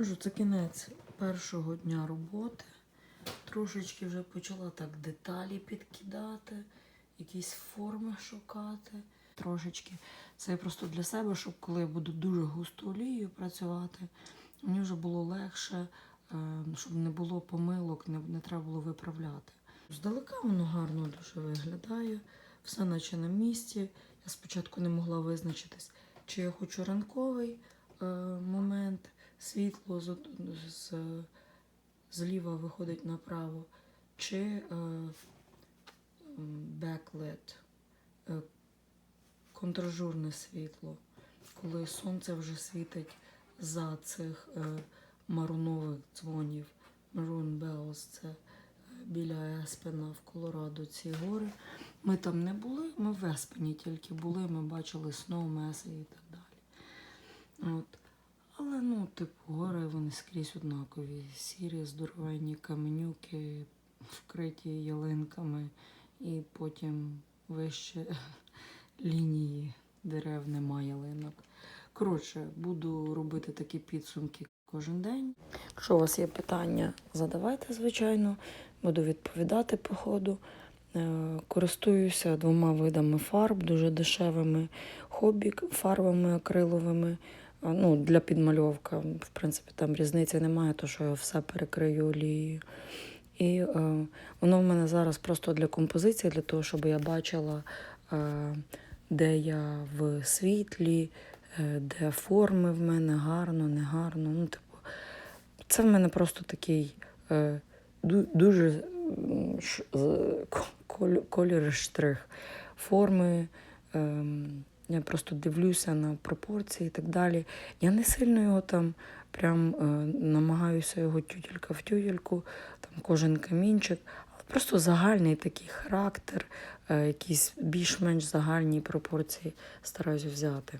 Кажу, це кінець першого дня роботи. Трошечки вже почала так деталі підкидати, якісь форми шукати. Трошечки. Це просто для себе, щоб коли я буду дуже густо олією працювати, мені вже було легше, е, щоб не було помилок, не, треба було виправляти. Здалека воно гарно дуже виглядає, все наче на місці. Я спочатку не могла визначитись, чи я хочу ранковий е, момент, світло з, з, зліва виходить направо, чи е, беклет, е, контражурне світло, коли сонце вже світить за цих е, марунових дзвонів. Maroon Bells це біля Еспена в Колорадо ці гори. Ми там не були, ми в Еспені тільки були, ми бачили Сноумеси і так далі. От. Ну, типу, гори вони скрізь однакові. Сірі, здоровенні каменюки, вкриті ялинками, і потім вище лінії дерев немає ялинок. Коротше, буду робити такі підсумки кожен день. Якщо у вас є питання, задавайте, звичайно, буду відповідати по ходу. Е, Користуюся двома видами фарб, дуже дешевими хобі фарбами акриловими. Ну, для підмальовка, в принципі, там різниці немає, то що я все перекрию олією. І е, воно в мене зараз просто для композиції, для того, щоб я бачила, е, де я в світлі, е, де форми в мене гарно, не гарно. Ну, типу, це в мене просто такий е, дуже ш- колір штрих. Форми. ем, я просто дивлюся на пропорції і так далі. Я не сильно його там прям е, намагаюся його тютелька в тютельку, там кожен камінчик, але просто загальний такий характер, е, якісь більш-менш загальні пропорції стараюся взяти.